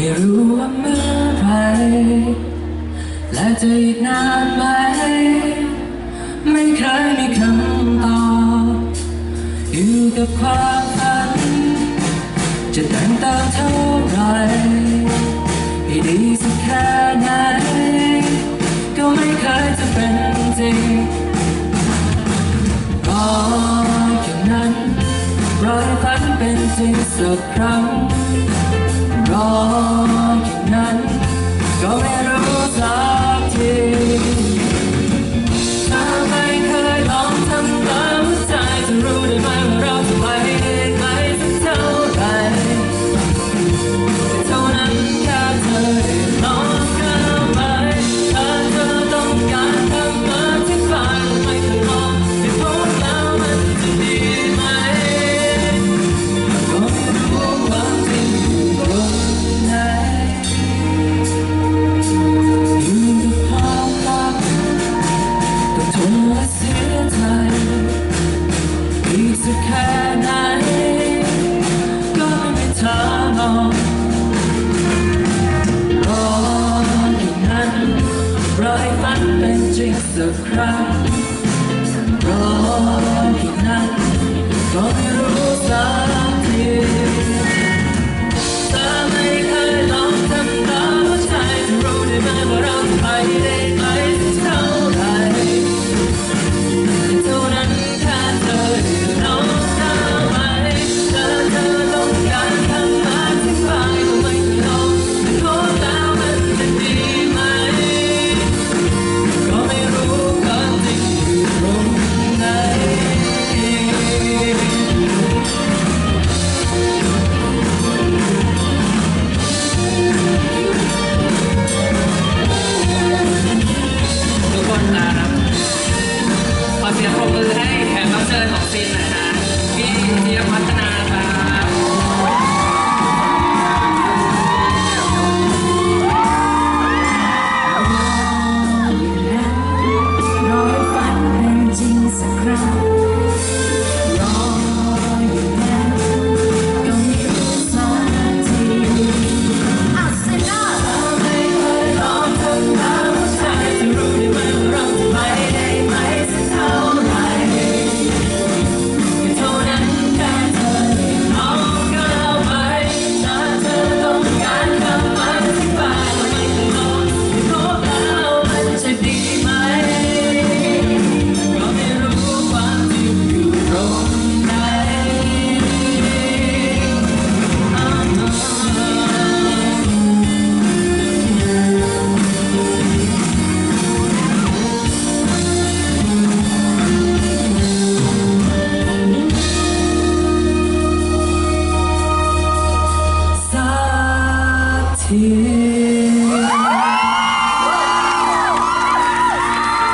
ไม่รู้ว่าเมื่อไรและจะอีกนานไหม ไม่เคยมีคำตอบอยู่กับความฝัน จะเดินตามเท่าไรให้ดีสักแค่ไหน ก็ไม่เคยจะเป็นจริงรออย่างนั้นรอยฝันเป็นจริงสักครั้ง ร สักแค่ไหน ก็ไม่มีทางออกรออีกนั้นรอให้ฝันเป็นจริงสักครั้ง See you.